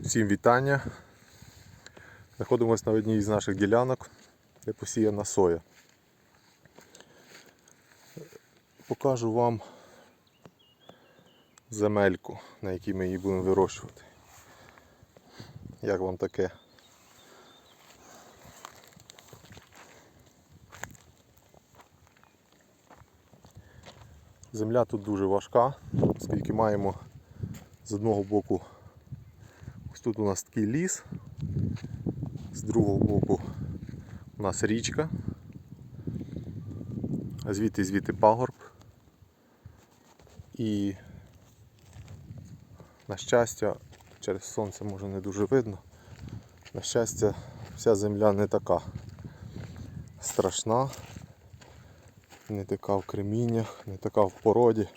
Всім вітання. Знаходимося на одній з наших ділянок, де посіяна соя. Покажу вам земельку, на якій ми її будемо вирощувати. Як вам таке? Земля тут дуже важка, оскільки маємо з одного боку Тут у нас такий ліс, з другого боку у нас річка, а звідти звідти пагорб. І на щастя, через сонце може не дуже видно. На щастя, вся земля не така страшна, не така в креміннях, не така в породі.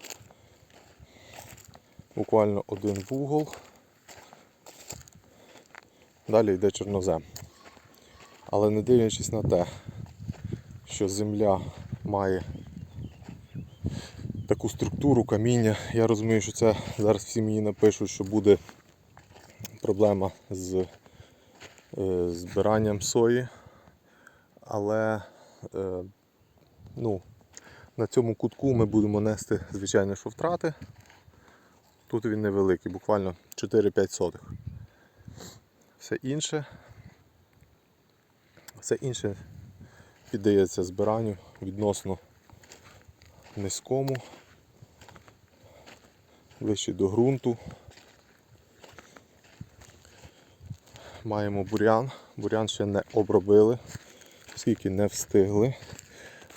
Буквально один вугол. Далі йде чорнозем. Але не дивлячись на те, що земля має таку структуру каміння, я розумію, що це зараз всі мені напишуть, що буде проблема з е, збиранням сої. Але е, ну, на цьому кутку ми будемо нести, звичайно, що втрати. Тут він невеликий, буквально 4-5 сотих. Все інше, все інше піддається збиранню відносно низькому, ближче до ґрунту. Маємо бурян. Бурян ще не обробили, оскільки не встигли.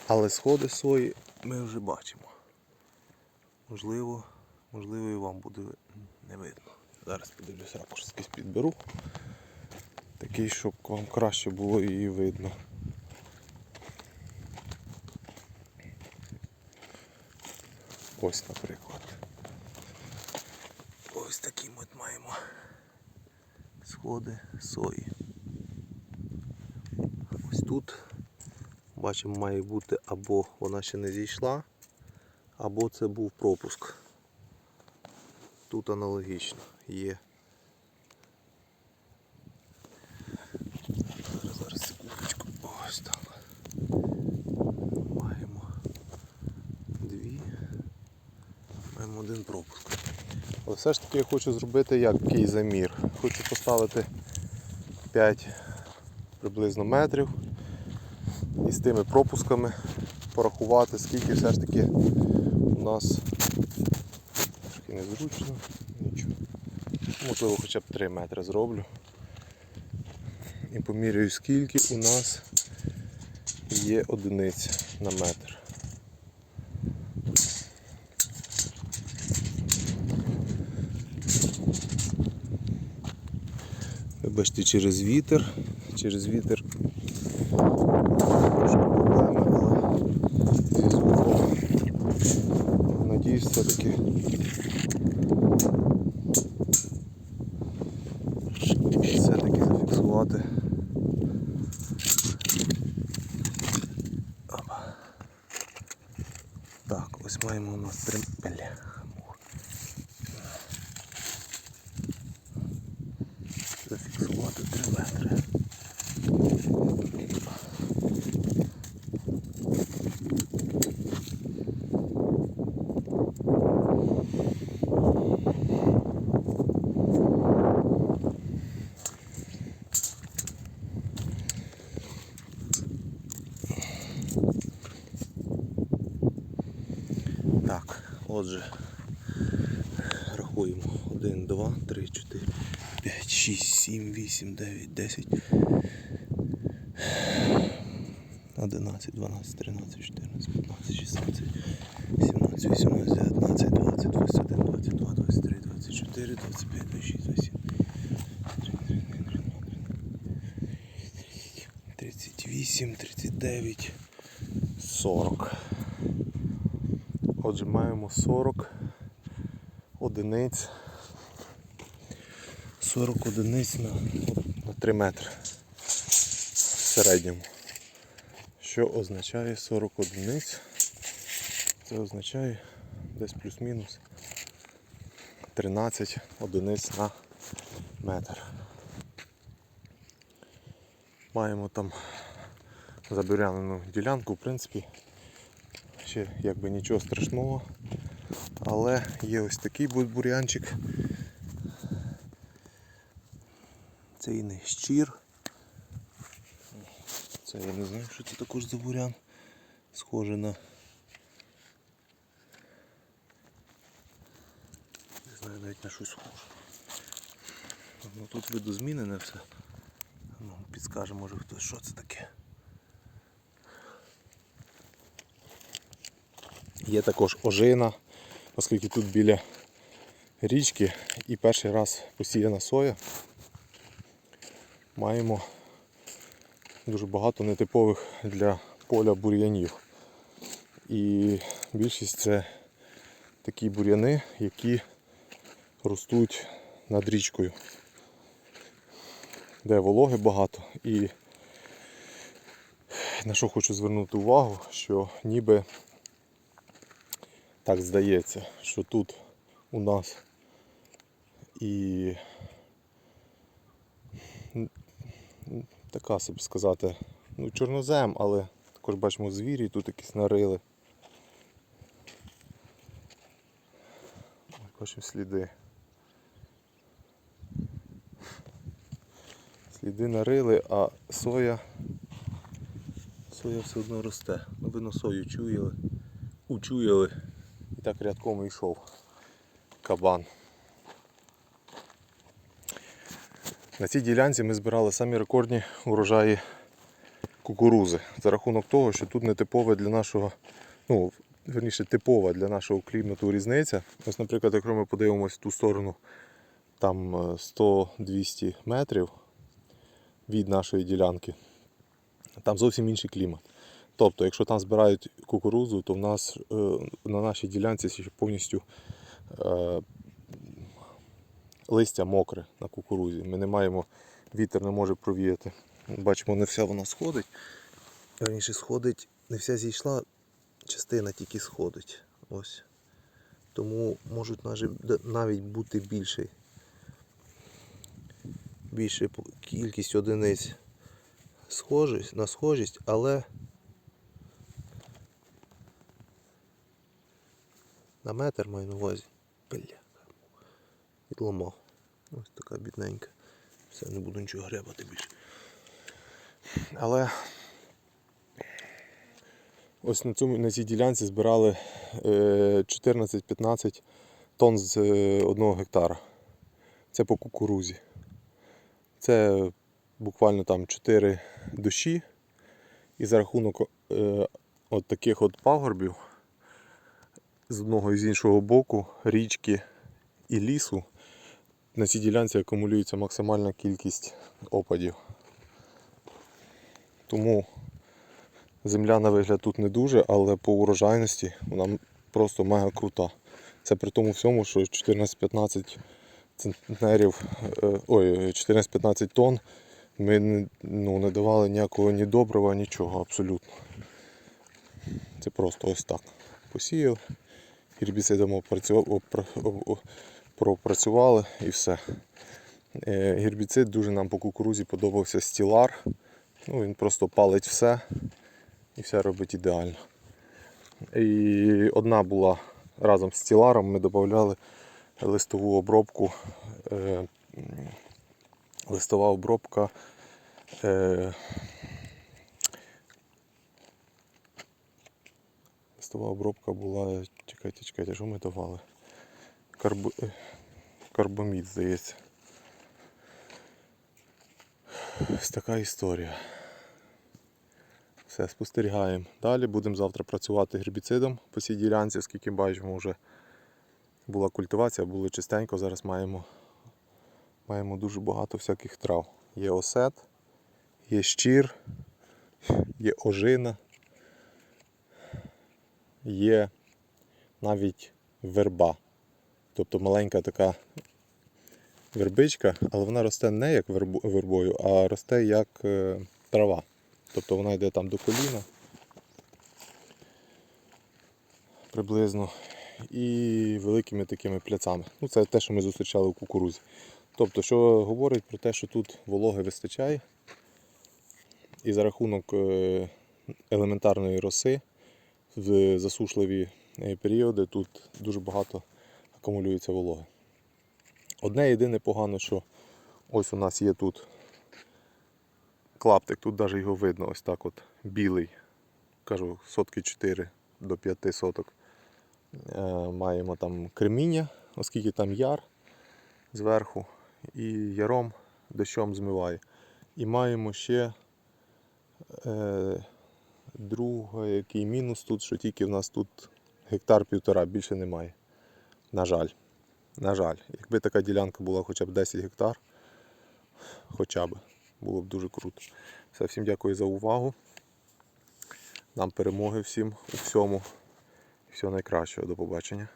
Але сходи сої ми вже бачимо. Можливо, можливо і вам буде не видно. Зараз подивлюся, ракурс якийсь підберу. Такий, щоб вам краще було її видно. Ось, наприклад. Ось такі ми маємо сходи сої. Ось тут бачимо має бути або вона ще не зійшла, або це був пропуск. Тут аналогічно є. Зараз, зараз секундочку. Ось так. Маємо дві. Маємо один пропуск. Але все ж таки я хочу зробити який замір. Хочу поставити 5 приблизно метрів і з тими пропусками порахувати, скільки все ж таки у нас трошки незручно, нічого. Можливо, хоча б 3 метри зроблю. І поміряю, скільки у нас є одиниць на метр. Вибачте, через вітер, через вітер трошки проблеми, але зі. Надіюсь, все-таки зафіксувати. Опа. Так, ось маємо у нас три. Бляха, мур. Зафіксувати 3 метри. Так, отже, рахуємо. 1, 2, 3, 4, 5, 6, 7, 8, 9, 10, 11, 12, 13, 14, 15, 16, 17, 18, 19, 20, 21, 22, 23, 24, 25, 26, 27, 38, 39, 40. Маємо 40 одиниць. 40 одиниць на, на 3 метри в середньому. Що означає 40 одиниць? Це означає десь плюс-мінус 13 одиниць на метр. Маємо там забурянену ділянку, в принципі, ще якби нічого страшного. Але є ось такий бу- бур'янчик. Це і не щір. Це я не знаю, що це також за бурян. Схоже на. Не знаю навіть на щось схоже. Ну тут видозмінене все. Ну, підскаже, може хтось, що це таке. Є також ожина, оскільки тут біля річки і перший раз посіяна соя. Маємо дуже багато нетипових для поля бур'янів. І більшість це такі бур'яни, які ростуть над річкою, де вологи багато. І на що хочу звернути увагу, що ніби так здається, що тут у нас і така собі сказати, ну, чорнозем, але також бачимо звірі, тут якісь нарили. Бачимо сліди. Сліди нарили, а соя. Соя все одно росте. Видно, сою чуяли, учуяли. Так рядком і йшов кабан. На цій ділянці ми збирали самі рекордні урожаї кукурузи. За рахунок того, що тут не типове для нашого, ну, верніше типова для нашого клімату різниця. Ось, наприклад, якщо ми подивимось в ту сторону, там е, 100-200 метрів від нашої ділянки, там зовсім інший клімат. Тобто, якщо там збирають кукурузу, то в нас е, на нашій ділянці ще повністю е, листя мокре на кукурузі. Ми не маємо, вітер не може провіяти. Бачимо, не вся вона сходить. Раніше сходить, не вся зійшла, частина тільки сходить. Ось. Тому можуть навіть- бути більший. Більше кількість одиниць схожість, на схожість, але на метр маю на увазі. Бля. Відломав. Ось така бідненька. Все, не буду нічого гребати більше. Але ось на, цьому, на цій ділянці збирали е, 14-15 тонн з е, одного гектара. Це по кукурузі. Це буквально там 4 дощі. І за рахунок е, от таких от пагорбів з одного і з іншого боку річки і лісу на цій ділянці акумулюється максимальна кількість опадів. Тому земля на вигляд тут не дуже, але по урожайності вона просто мега крута. Це при тому всьому, що 14-15 центнерів, е, ой, 14-15 тонн ми ну, не давали ніякого ні добрива, нічого абсолютно. Це просто ось так. Посіяли, гербіцидом пропрацювали і все. Е, Гербіцид дуже нам по кукурузі подобався стілар. Ну, він просто палить все і все робить ідеально. І одна була разом з стіларом, ми додавали листову обробку. Е, листова обробка. Е, листова обробка була. Чекайте, чекайте, що ми давали? Карбо... е, Карбомід, здається. Ось така історія. Все, спостерігаємо. Далі будемо завтра працювати гербіцидом по цій ділянці, оскільки бачимо, вже була культивація, було чистенько. Зараз маємо, маємо дуже багато всяких трав. Є осет, є щір, є ожина, є навіть верба. Тобто маленька така вербичка, але вона росте не як вербою, а росте як е, трава. Тобто вона йде там до коліна. Приблизно. і великими такими пляцами. Ну, це те, що ми зустрічали у кукурузі. Тобто, що говорить про те, що тут вологи вистачає. І за рахунок е, елементарної роси в засушливі періоди тут дуже багато акумулюється вологи. Одне єдине погано, що ось у нас є тут клаптик, тут навіть його видно, ось так от білий. Кажу, сотки 4 до 5 соток. Е, маємо там креміння, оскільки там яр зверху, і яром дощом змиває. І маємо ще е, другий який мінус тут, що тільки в нас тут гектар півтора, більше немає. На жаль. На жаль, якби така ділянка була хоча б 10 гектар, хоча б, було б дуже круто. Все, всім дякую за увагу. Нам перемоги всім у всьому. Всього найкращого. До побачення.